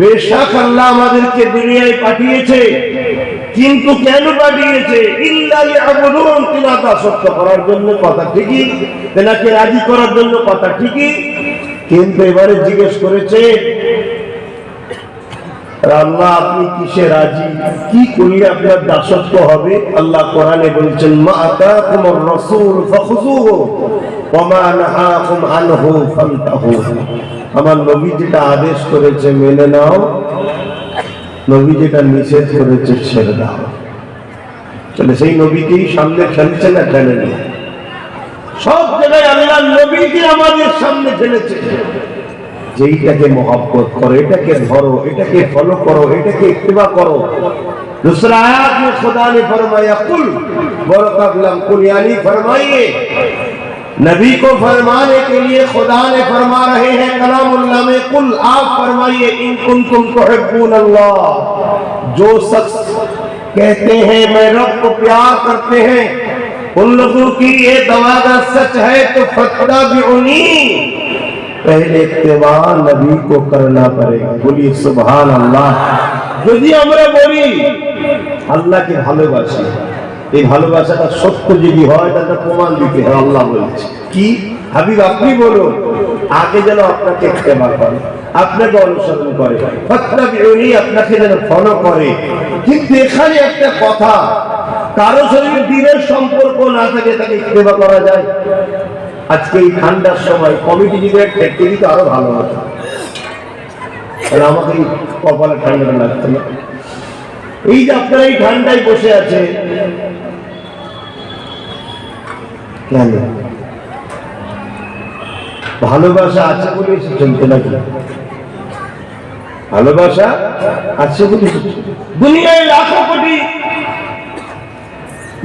বেশাক আল্লাহ আমাদেরকে দুনিয়ায় পাঠিয়েছে। কিন্তু কেন পাঠিয়েছে? করার জন্য কথা ঠিকই, তেনাকে রাজি করার জন্য কথা ঠিকই। কিন্তু এবারে জিজ্ঞেস করেছে আল্লাহ আপনি কিসে রাজি? কি করলে আপনার দাসত্ব হবে? আল্লাহ কোরআনে বলছেন, মা আতাকুমুর রাসূল ফাখুযুহু, ওয়া মা নাহাকুম আনহু ফান্তাহু আমার নবী যেটা আদেশ করেছে মেনে নাও নবী যেটা নিষেধ করেছে ছেড়ে দাও তাহলে সেই নবীকেই সামনে ফেলছে না ফেলেনি সব জায়গায় আল্লাহ নবীকে আমাদের সামনে ফেলেছে যেইটাকে মহব্বত করো এটাকে ধরো এটাকে ফলো করো এটাকে ইত্তেবা করো दूसरा आयत में खुदा ने फरमाया कुल बरकत लम कुल यानी फरमाइए نبی کو فرمانے کے لیے خدا نے فرما رہے ہیں کلام اللہ میں کل آپ فرمائیے ان کن تم تحبون اللہ۔ جو شخص کہتے ہیں میں رب کو پیار کرتے ہیں ان لوگوں کی یہ دوادہ سچ ہے تو فتح بھی انہیں پہلے اتباع نبی کو کرنا پڑے۔ گا بولیے سبحان اللہ۔ جدی جی عمرہ بولی اللہ کے بھلے باشی এই ভালোবাসাটা সত্য যদি হয় তাহলে প্রমাণ দিতে হয়, আল্লাহ বলছে। কি? হাবিব, আপনি বলুন, আগে যেন আপনাকে ইত্তেবা করে, আপনাকে অনুসরণ করে। আপনাকে যেন ফলো করে। কিন্তু এখানে একটা কথা, কারও সঙ্গে দিনের সম্পর্ক না থাকে, তাকে ইত্তেবা করা যায়। আজকে এই ঠান্ডার সময় কমিটি যদি একটা দিত, আরও ভালো হতো। আমাকে কপালে ঠান্ডা লাগতো না। এই যে আপনারা এই ঠান্ডায় বসে আছে কেন ভালোবাসা আছে বলে এসেছেন তো নাকি? ভালোবাসা আছে বলে দুনিয়ায় লাখো কোটি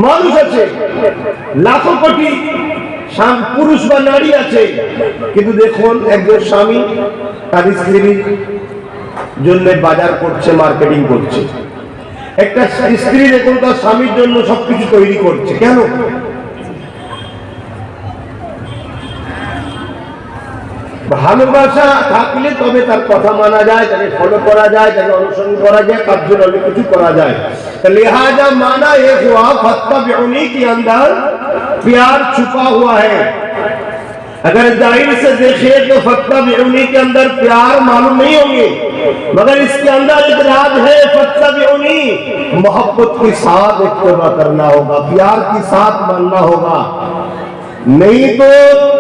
মানুষ আছে, লাখো কোটি পুরুষ বা নারী আছে। কিন্তু দেখুন, একজন স্বামী তার স্ত্রীর জন্য বাজার করছে মার্কেটিং করছে। একটা স্ত্রী দেখুন, তার স্বামীর জন্য সবকিছু তৈরি করছে। কেন? ভালোবাসা থাকলে তবে তার কথা মানা যায়، তাকে ফলো করা যায়، তাকে অনুসরণ করা যায় তার জন্য অনেক কিছু করা যায়। لہذا مانا یہ ہوا فتح بیونی کے اندر پیار چھپا ہوا ہے اگر ظاہر سے دیکھے تو فتح بیونی کے اندر پیار معلوم نہیں ہوں گے مگر اس کے اندر ادراج ہے فتح بیونی محبت کے ساتھ اجتماع کرنا ہوگا پیار کے ساتھ ماننا ہوگا। नहीं तो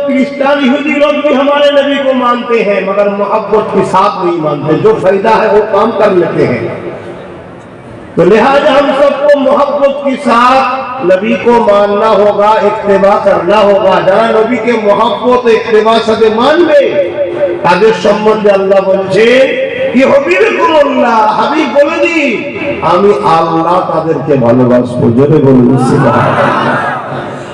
क्रिस्टान यहूदी लोग भी हमारे नबी को मानते हैं मगर मोहब्बत के साथ नहीं मानते जो फायदा है वो काम कर लेते हैं तो लिहाजा हम सबको मोहब्बत के साथ नबी को मानना होगा इत्तेबा करना होगा যারা নবীকে মহব্বত ইত্তেবা সাথে মানবে তাদের সম্বন্ধে আল্লাহ বলছে কি হবিবকুম আল্লাহ হাবিব বলে দি আমি আল্লাহ তাদেরকে ভালোবাসবো জোরে বলুন সুবহানাল্লাহ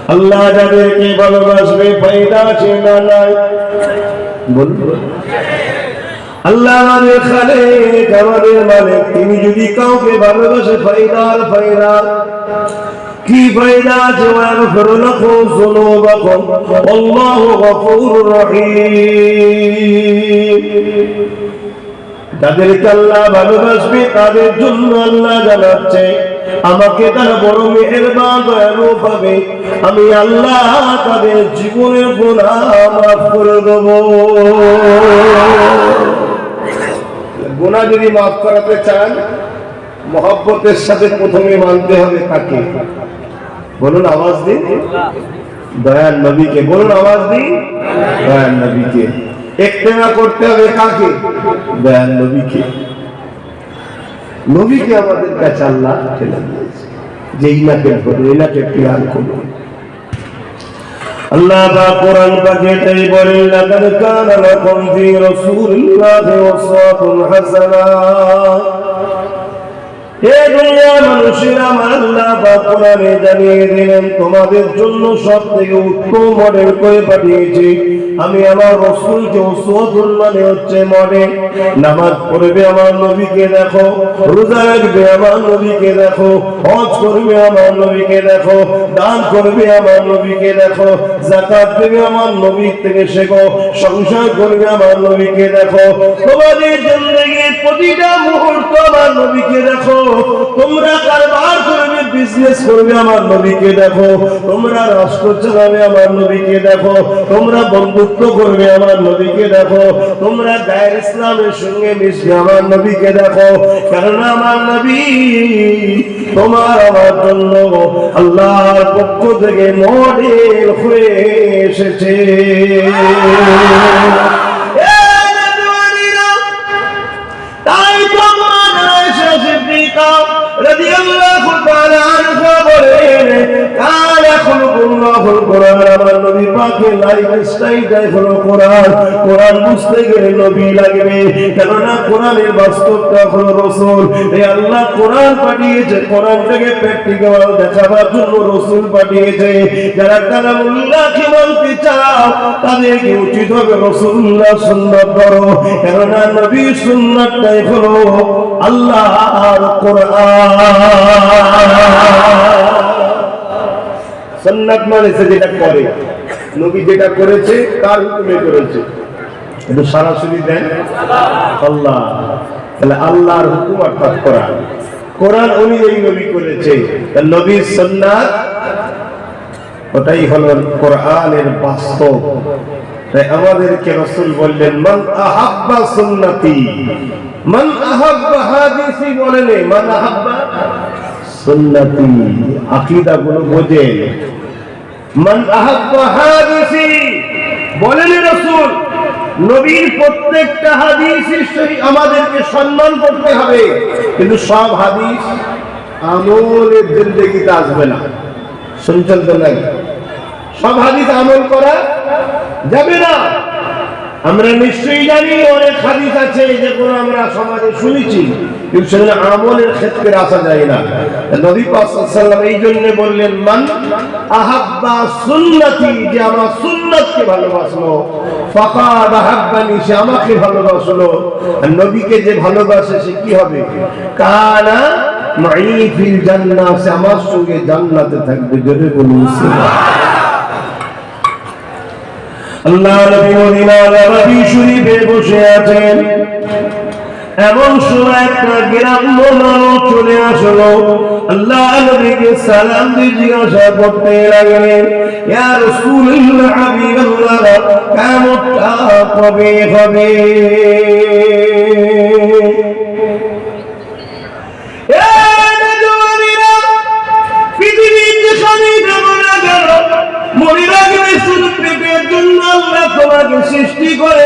আল্লাহ যাদেরকে ভালোবাসবে ফায়দা আছে না নাই? বলুন। আল্লাহ আমাদের খালেক, আমাদের মালিক। তিনি যদি কাউকে ভালোবাসে ফায়দার ফায়দা। কি ফায়দা আছে ওয়াগফির লাকুম যুনুবাকুম আল্লাহু গফুরুর রহিম। যাদেরকে আল্লাহ ভালোবাসবে, তাদের জন্য আল্লাহ জানাচ্ছে, আমাকে তারা বড় মেহেরবান, দয়ালু পাবে আমি আল্লাহ তাদের জীবনের গুনাহ মাফ করে দেব। গুনাহ যদি মাফ করাতে চান, মহব্বতের সাথে প্রথমে মানতে হবে তাকে। বলুন আওয়াজ দিন। দয়াল নবীকে। বলুন আওয়াজ দিন। দয়াল নবীকে। একটেমা করতে হবে কাকে? দয়াল নবীকে। নবীকে আমাদের কাছে আল্লাহ ঠেলে যে ইনাকে ধরুন, ইনাকে প্রিয়ার করুন। আল্লাহ বা কোরআন পাকে তাই বলেন, লাকাদ কানা লাকুম ফি রাসূলিল্লাহি ওয়াসাতুন হাসানা। আমার তোমাদের জন্য সব থেকে উত্তম মডেল করে পাঠিয়েছি। আমি আমার রসুলকে মানে হচ্ছে নামাজ পড়বে আমার নবীকে দেখো, রোজা রাখবে আমার নবীকে দেখো, হজ করবে আমার নবীকে দেখো, দান করবে আমার নবীকে দেখো, যাকাত দেবে আমার নবীর থেকে শেখো, সংসার করবে আমার নবীকে দেখো। তোমাদের প্রতিটা তোমরা কারবার করবে বিজনেস করবে আমার নবীকে দেখো, তোমরা রাষ্ট্র চালাবে আমার নবীকে দেখো, তোমরা বন্ধুত্ব করবে আমার নবীকে দেখো, তোমরা ইসলামের সঙ্গে মিশবে আমার নবীকে দেখো। আমার নবী তোমার আমার জন্য আল্লাহর পক্ষ থেকে মডেল হয়ে এসেছে। পাকের লাইফ স্টাইলটাই হলো কোরআন। কোরআন বুঝতে গেলে নবী লাগবে। কেননা কোরআনের বাস্তবটা হলো রসুল। এই আল্লাহ কোরআন পাঠিয়েছে কোরআনটাকে প্র্যাকটিক্যাল দেখাবার জন্য রসুল পাঠিয়েছে যারা কালামুল্লাহকে মানতে চাও, তাদেরকে উচিত হবে রসুল্লাহ সুন্নাত করো কেননা নবী সুন্নাতটাই হলো আল্লাহর কোরআন। সন্ন্যাত মানে সে যেটা করে নবী যেটা করেছে কার হুকুমে করেছে। একটু সরাসরি দেন, আল্লাহ। তাহলে আল্লাহর হুকুম অর্থাৎ কোরআন। কোরআন অনুযায়ী নবী করেছে। নবীর সন্ন্যাত ওটাই হলো কোরআনের বাস্তব। তাই আমাদেরকে রসুল বললেন, মান আহাব্বা সুন্নতি। মান আহাব্বা হাদিসি বলেন মান আহাব্বা সুন্নতি। আকীদা গুলো বোঝেন। মান আহাব্বা হাদিসি, বলেন রসুল, নবীর প্রত্যেকটা হাদিসের সহিত আমাদেরকে সম্মান করতে হবে, কিন্তু সব হাদিস আমলের জিন্দগিতে আসবে না। শুনছেন তো নাই? সব হাদিস আমল করা যাবে না। আমরা নিশ্চয়ই জানি, অনেক হাদিস আছে যেগুলো আমরা সমাজে শুনেছি, কিন্তু সেখানে আমলের ক্ষেত্রে আসা যায় না। নবী পাক সাল্লাল্লাহু এই জন্য বললেন, মান আহাব্বা সুন্নতি, যে আমার সুন্নতকে ভালোবাসলো, ফাকাদ আহাব্বানি, সে আমাকে ভালোবাসলো। নবীকে যে ভালোবাসে, সে কি হবে? কানা মাই ফিল জান্নাহ, সে আমার সঙ্গে জান্নাতে থাকবে, জোরে বলুন সুবহানাল্লাহ। আল্লাহ নবী মদিনা নবী শরীফে বসে আছেন। এমন সময় একটা গ্রাম্য মানুষ চলে আল্লাহ নবীকে সালাম দিয়ে লাগলেন, ইয়া রাসূলুল্লাহ, হাবিবাল্লাহ কিয়ামতটা কবে হবে? তোমাকে সৃষ্টি করে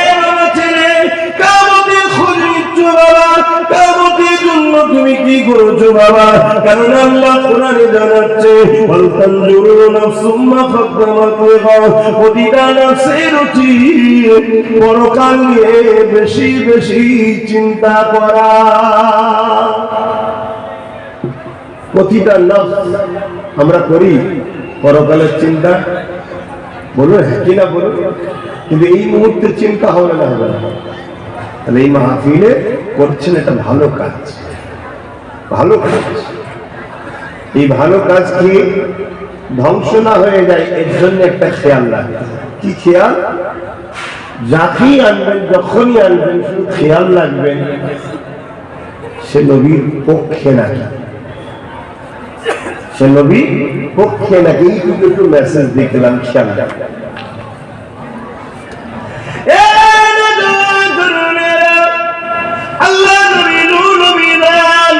জন্য তুমি কি করেছ বাবা? কারণ আল্লাহ জানাচ্ছে প্রতিটা পরকাল নিয়ে বেশি বেশি চিন্তা করা। প্রতিটা আমরা করি পরকালের চিন্তা। বলুন হ্যাঁ কিনা বলুন কিন্তু এই মুহূর্তে চিন্তা হবে না হবে না। তাহলে এই মাহফিলে করছেন এটা ভালো কাজ। ভালো কাজ। এই ভালো কাজ কি ধ্বংস না হয়ে যায়? এর জন্য একটা খেয়াল রাখবেন কি খেয়াল? যাকেই আনবেন, যখনই আনবেন, শুধু খেয়াল রাখবেন, সে নবীর পক্ষে নাকি। সে নবী পক্ষে নাকি, এইটুকু একটু মেসেজ দেখলাম খেয়াল রাখবেন। আল্লাহ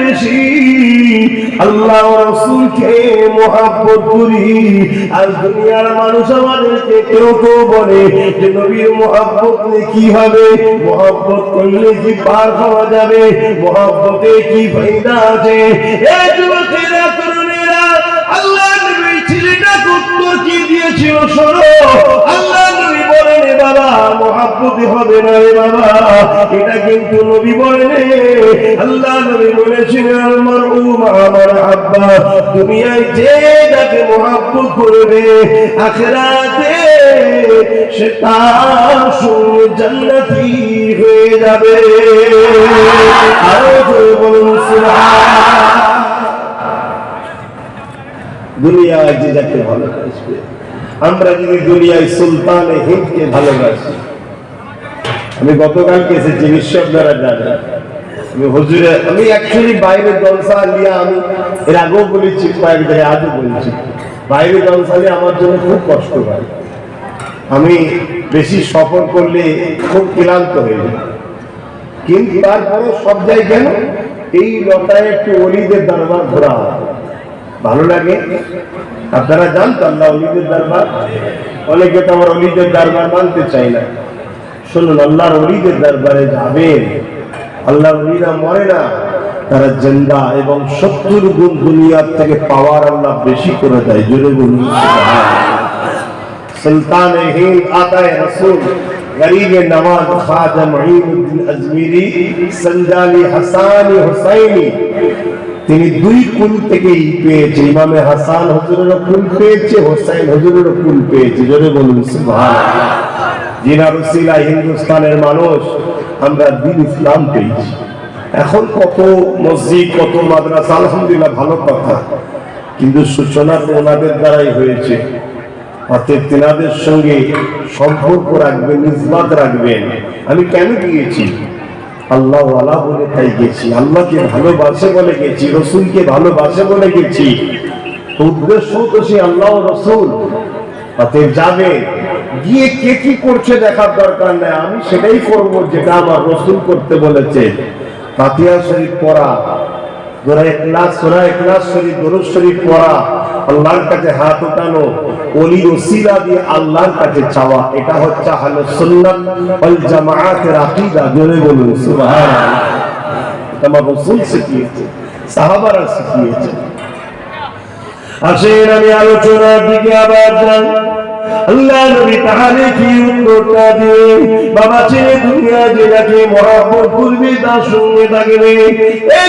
বেশি আল্লাহ রসুলকে মহাব্বত করি। আজ দুনিয়ার মানুষ আমাদেরকে কেউ কেউ বলে যে, নবীর মহাব্বত কি হবে? মহাব্বত করলে কি পার হওয়া যাবে? মহাব্বতে কি ফায়দা আছে? এই যুবকেরা, তরুণেরা, আল্লাহ উত্তর কি দিয়েছিল শোনো? আল্লাহ নবী বলেন, "এ বাবা মহাব্বতি হবে না রে বাবা। এটা কিন্তু নবী বলেন আল্লাহ নবী বলেছিলেন আমার উমা আমার আব্বা দুনিয়ায় যে যাকে মহাব্বত করবে, আখেরাতে সে তার সঙ্গে জান্নাতি হয়ে যাবে। আরও বলুন সুবহান দুনিয়ায় যে যাকে ভালোবাসবে। আমরা যদি দুনিয়ায় সুলতান হিন্দকে ভালোবাসি। আমি গতকালকে এসেছি বিশ্ব দ্বারা জানেন। আমি হুজুরে, আমি অ্যাকচুয়ালি বাইরে জলসা নিয়ে আমি এর আগেও বলেছি কয়েক বাইরে জলসা নিয়ে আমার জন্য খুব কষ্ট হয়। আমি বেশি সফর করলে খুব ক্লান্ত হয়ে যাই। কিন্তু তারপরে সব জায়গায় এই লতায় একটু অলিদের দরবার ঘোরা হয়। ভালো লাগে আপনারা যান তো আল্লাহ অলিদের দরবার অনেকে তো আমার অলিদের দরবার মানতে চাই না শুনুন আল্লাহর অলিদের দরবারে যাবেন আল্লাহ অলিরা মরে না তারা জেন্দা এবং শত্রুর গুণ দুনিয়ার থেকে পাওয়ার আল্লাহ বেশি করে দেয় জোরে সুলতান হিন্দ আতায় রসুল গরিব নওয়াজ খাজা মহিউদ্দিন আজমিরি সঞ্জালি হাসানি হুসাইনি তিনি দুই কুল থেকেই পেয়েছে। ইমামে হাসান হুজুরেরও কুল পেয়েছে, হোসাইন হুজুরেরও কুল পেয়েছে। জোরে বলুন, সুবহানাল্লাহ। জিনা রসিলা হিন্দুস্তানের মানুষ, আমরা দিন ইসলাম পেয়েছি। এখন কত মসজিদ, কত মাদ্রাসা, আলহামদুলিল্লাহ ভালো কথা। কিন্তু সূচনা তো ওনাদের দ্বারাই হয়েছে। অতএব তেনাদের সঙ্গে সম্পর্ক রাখবেন নিসবাত রাখবেন। আমি কেন গিয়েছি? আল্লাহ আল্লাহ বলে তাই গেছি, আল্লাহকে ভালোবাসে বলে গেছি, রসুলকে ভালোবাসে বলে গেছি। উদ্দেশ্য তো সে আল্লাহ রসুল। অতএব যাবে, গিয়ে কে কি করছে দেখার দরকার নেই, আমি সেটাই করব যেটা আমার রসুল করতে বলেছে। ফাতিহা শরীফ পড়া, দোরা ইখলাস, সূরা ইখলাস শরীফ, দরুদ শরীফ পড়া। আল্লাহর কাছে হাত উঠানো, ওলি ওসিলা দিয়ে আল্লাহর কাছে চাওয়া, এটা হচ্ছে আহলে সুন্নাত ওয়াল জামাআতের আকীদা। জোরে বলুন, সুবহানাল্লাহ। আমার রাসূল শিখিয়েছে, সাহাবারা শিখিয়েছে। আসেন, আমি আলোচনার দিকে আবার যাই। আল্লাহ নবী তাহলে কি উত্তরটা দিয়ে বাবা ছেলে দুনিয়া যেটাকে মহাব্বত করবে তার সঙ্গে থাকবে এই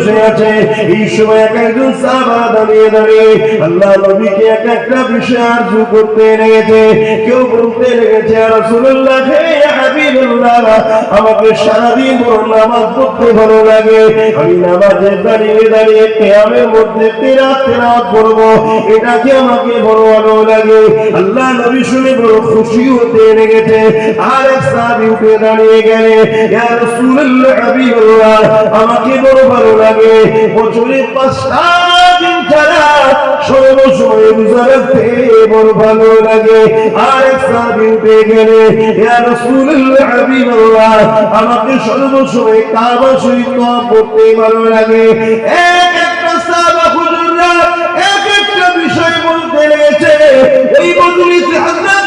বসে আছে। এই সময় এক একজন সাহাবা দাঁড়িয়ে দাঁড়িয়ে আল্লাহ নবীকে এক একটা বিষয় আরজু করতে লেগেছে। কেউ বলতে লেগেছে রাসূলুল্লাহ, হে আমাকে সারাদিন বড় নামাজ পড়তে ভালো লাগে। আমি নামাজে দাঁড়িয়ে দাঁড়িয়ে কিয়ামের মধ্যে তেরা তেরাওয়াত করব। এটা কি আমাকে বড় ভালো লাগে? আল্লাহ নবী শুনে বড় খুশি হতে লেগেছে। আর এক সাহাবী উঠে দাঁড়িয়ে গেলে আমাকে বড় ভালো লাগে। বছরে পাঁচটা দিন ছাড়া সর্বসময় রোজা রাখতে বড় ভালো লাগে আর সাহাবী গেলে, ইয়া রাসূলুল্লাহ, হাবিবাল্লাহ, আমাকে সর্বসময় কাবা শরীফ করতে ভালো লাগে। এক একটা সাহাবা হুজুররা এক একটা বিষয় বলতে লেগেছে এই মজলিসে হযরত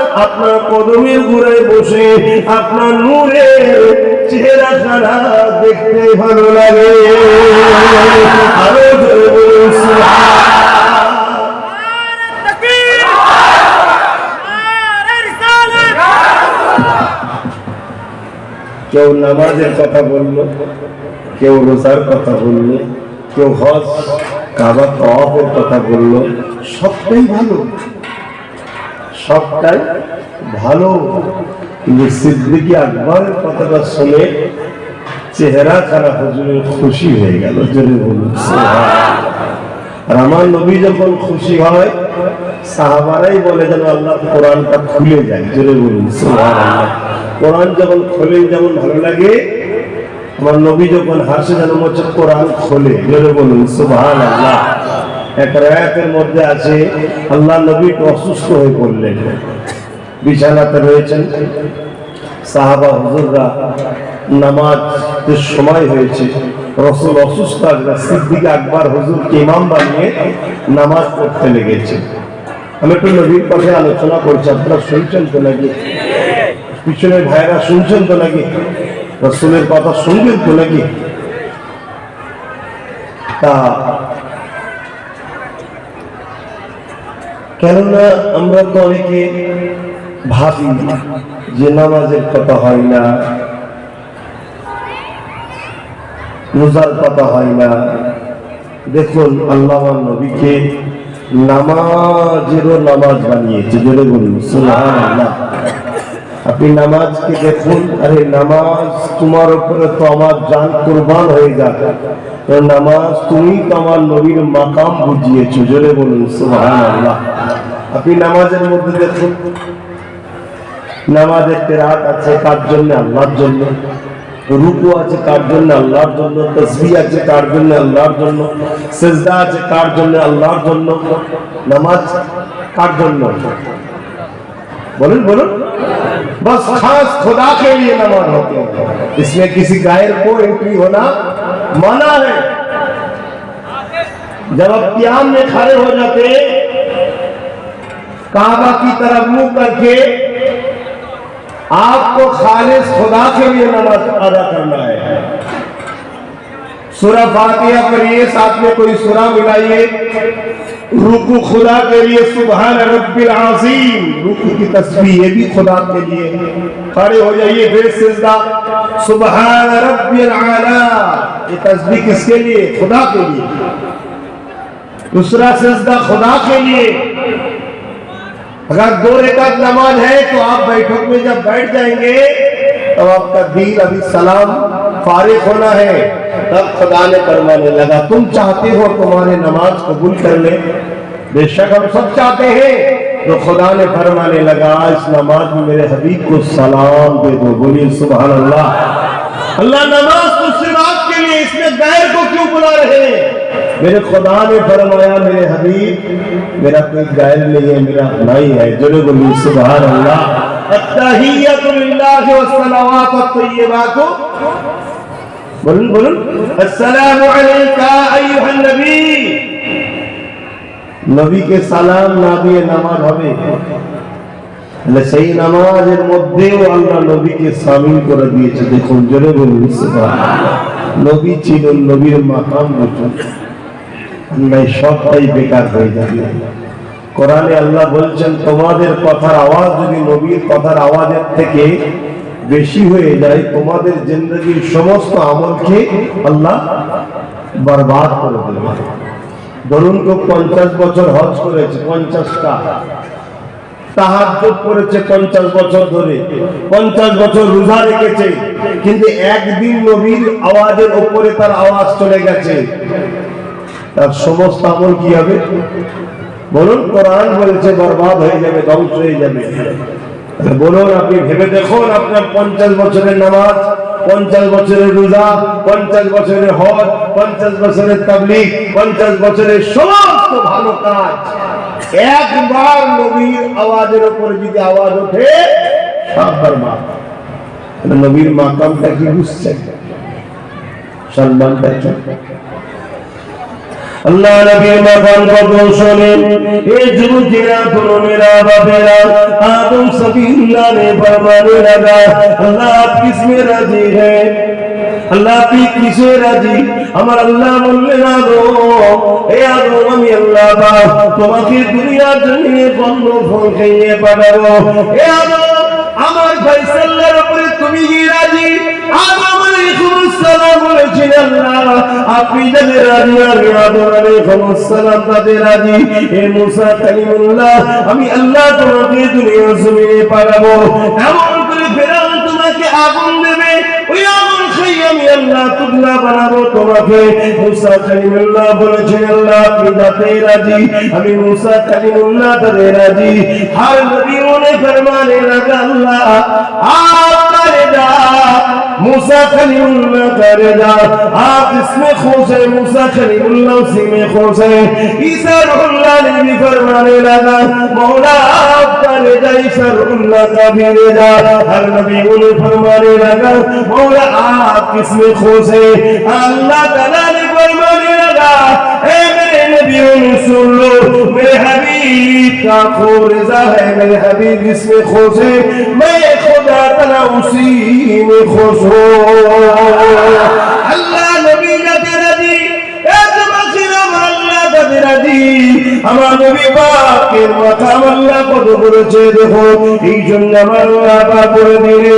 আপনার কদমের ঘুরায় বসে আপনার নূরে চেহারা সারা দেখতে ভালো লাগে। আরও কেউ নামাজের কথা বলল, কেউ রোজার কথা বলল, কেউ হজ, কাবা কথা বলল, সবটাই ভালো। সবটাই ভালো। কিন্তু সিদ্দিকি আকবরের কথাটা শুনে চেহারা খারাপ, হুজুরের খুশি হয়ে গেল। জোরে বলুন আর আমার নবী যখন খুশি হয়, সাহাবারাই বলে যেন আল্লাহ কোরআনটা খুলে যায় জোরে বলুন। কোরআন যখন খোলে, যেমন ভালো লাগে, আমার নবী যখন হাসে যেন হচ্ছে কোরআন খোলে। জোরে বলুন সুবহান আল্লাহ এক রায়াতের মধ্যে আছে, আল্লাহ নবী অসুস্থ হয়ে পড়লেন। বিছানাতে রয়েছেন। সাহাবা হুজুররা নামাজের সময় হয়েছে। রসুল অসুস্থ আসবে সিদ্দিক আকবর হুজুরকে ইমাম বানিয়ে নামাজ পড়তে লেগেছে। আমি একটু নবীর পথে আলোচনা করছি, আপনারা শুনছেন তো নাকি? পিছনে ভাইরা শুনছেন তো নাকি? রসুলের কথা শুনবেন তো নাকি? তা কেননা আমরা তো অনেকে ভাবি যে নামাজের কথা হয় না, রোজার কথা হয় না। দেখুন আল্লাহ নবীকে নামাজেরও নামাজ বানিয়েছে, জোরে বলুন, সুবহানাল্লাহ। আপনি নামাজকে দেখুন? আরে নামাজ তোমার উপরে তো আমার জান কোরবান হয়ে যাবে। নামাজ তুমি তো আমার নবীর মাকাম বুঝিয়েছো, জোরে বলুন, সুবহানাল্লাহ। আপনি নামাজের মধ্যে দেখুন। নামাজের তেরাত আছে কার জন্য? আল্লাহর জন্য। রুকু আছে কার জন্য? আল্লাহর জন্য। তসবিহ আছে কার জন্য? আল্লাহর জন্য। সেজদা আছে কার জন্য? আল্লাহর জন্য। নামাজ কার জন্য? بولن جی، بولن بس خاص خدا کے لیے نماز ہوتی ہے اس میں کسی غیر کو انٹری ہونا منع ہے۔ جب اب قیام میں کھڑے ہو جاتے، کعبہ کی طرف منہ کر کے آپ کو خالص خدا کے لیے نماز ادا کرنا ہے۔ سورہ فاتحہ پر یہ ساتھ میں کوئی سورہ ملائیے رکو خدا کے لیے سبحان رب العظیم. رکو کی تصویر یہ بھی خدا کے لیے کھڑے ہو جائیے بے سجدہ۔ سبحان رب العالی یہ تصویر کس کے لیے؟ خدا کے لیے۔ دوسرا سجدہ خدا کے لیے۔ اگر دو رکعت نماز ہے تو آپ بیٹھوں میں جب بیٹھ جائیں گے، تو آپ کا دین ابھی سلام فارغ ہونا ہے، تب خدا نے فرمانے لگا، تم چاہتے ہو تمہارے نماز قبول کر لے بے شک ہم سب چاہتے ہیں۔ تو خدا نے فرمانے لگا، اس نماز میں میرے حبیب کو سلام دے دو بولیے سبحان اللہ۔ اللہ نماز کو صرف کے لیے اس میں غیر کو کیوں بلا رہے ہیں؟ میرے خدا نے فرمایا، میرے حبیب، میرا کوئی غیر نہیں ہے، میرا بھائی ہے۔ جلو بولی سبحان اللہ۔ التحیت للہ والصلوات الطیبات বলুন বলুন। আসসালামু আলাইকা আইয়ুহান নবী। নবীকে সালাম না দিয়ে নামাজ হবে? তাহলে সেই নামাজের মধ্যেও আল্লাহ নবীকে সামিল করে দিয়েছে। দেখুন জোরে বলুন নবী ছিলেন নবীর মাকাম নাই সবটাই বেকার হয়ে যাবে। কোরআনে আল্লাহ বলছেন তোমাদের কথার আওয়াজ যদি নবীর কথার আওয়াজের থেকে বেশি হয়ে যায়, তোমাদের জিন্দগির সমস্ত আমলকে আল্লাহ বরবাদ করে দেবে। ধরুন কেউ পঞ্চাশ বছর হজ করেছে, পঞ্চাশটা। করেছে পঞ্চাশ বছর ধরে, পঞ্চাশ বছর রোজা রেখেছে, কিন্তু একদিন নবীর আওয়াজের উপরে তার আওয়াজ চলে গেছে। তার সমস্ত আমল কি হবে? বলুন, কোরআন বলছে, বরবাদ হয়ে যাবে, ধ্বংস হয়ে যাবে। বলুন, আপনি ভেবে দেখুন, আপনার পঞ্চাশ বছরের নামাজ, পঞ্চাশ বছরের রোজা, পঞ্চাশ বছরের হজ, পঞ্চাশ বছরের তাবলিগ, পঞ্চাশ বছরের সমস্ত ভালো কাজ। একবার নবীর আওয়াজের উপরে যদি আওয়াজ ওঠে, সাতবার মা নবীর মাকামটা কি বুঝছেন? সম্মানটা আল্লাহ নবীর মহান প্রকৌশলে এই যুবকেরা তরুণেরা বাবেরা আদম সবি আল্লাহ লাগা। আল্লাহ কিসমে রাজি হ্যায় আল্লাহ কিসে রাজি? আমার আল্লাহ এ আমি আল্লাহ বা তোমাকে দুনিয়ার জমিনে বন্ধ ফল খাইয়ে পাঠাবো। এ আমার ভাই সাল্লার উপরে আপনি রাজি আদরারে সালাম তাদের রাজি এ মুসা কালিমুল্লাহ আমি আল্লাহ তোমাকে দুনিয়া জমিনে পাঠাবো। এমন করে ফেরাউন তোমাকে আগুন দেবে। ওই আগুন খাই আমি আল্লাহ তুবলা বানাবো তোমাকে। মুসা কালিমুল্লাহ বলেছেন আল্লাহ, আপনি তাতে রাজি। আমি মুসা কালিমুল্লাহ তাতে রাজি। হার নবী মনে ফরমানে রাখা আল্লাহ। আর जा मूसा खलीमुल्लाह करे जा आप इसमें खुश है मूसा खलीमुल्लाह उसी में खुश है ईसा रुल्लाह ने भी फरमाने लगा मौला आप करे जा ईसा रुल्लाह का भी ले जा हर नबियों ने फरमाने लगा मौला आप किसमें खुश है अल्लाह ताला ने फरमाने लगा ए मेरे नबियों ने सुन लो मेरे हबीब का खोरजा है मेरे हबीब इसमें खुश है मैं আমার নবী বাপের মাথা আল্লাহ কত করেছে দেখো এই জন্য আমার আল্লাহ করে দিলে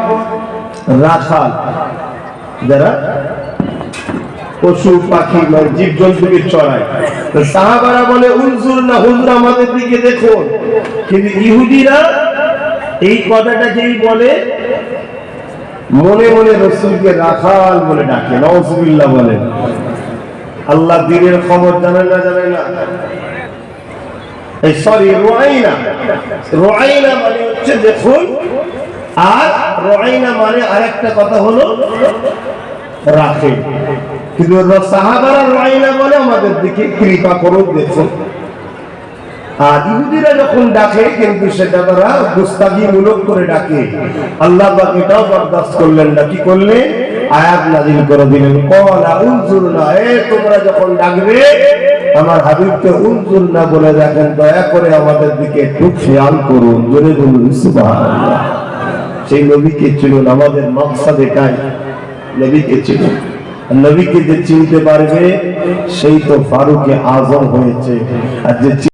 রাখাল। যারা পশু পাখি জীব জন্তুকে চড়ায়। সাহাবারা বলে, উনজুর না আমাদের দিকে দেখুন। কিন্তু ইহুদিরা এই বলে, মনে মনে রসুলকে রাখাল বলে ডাকে। নওয়াজুবিল্লাহ বলে। আল্লাহ দিনের খবর জানে না জানে না? এই সরি রোয়াইনা রোয়াইনা মানে হচ্ছে দেখুন আর মানে আরেকটা কথা হলো রাখে। কিন্তু সাহাবারা বলে আমাদের দিকে কৃপা আর ইহুদিরা যখন ডাকে, কিন্তু সেটা তারা করে ডাকে। আল্লাহ এটাও বরদাস্ত করলেন না। কি আয়াত নাজিল করে দিলেন। কলা উনজুর না এ তোমরা যখন ডাকবে, আমার হাবিবকে উনজুর না বলে দেখেন, দয়া করে আমাদের দিকে একটু খেয়াল করুন। জোরে বলুন সেই নবীকে চিনুন আমাদের মাকসা দেখায় নবীকে চিনুন নবীকে যে চিনতে পারবে, সেই তো ফারুকে আজম হয়েছে। আর যে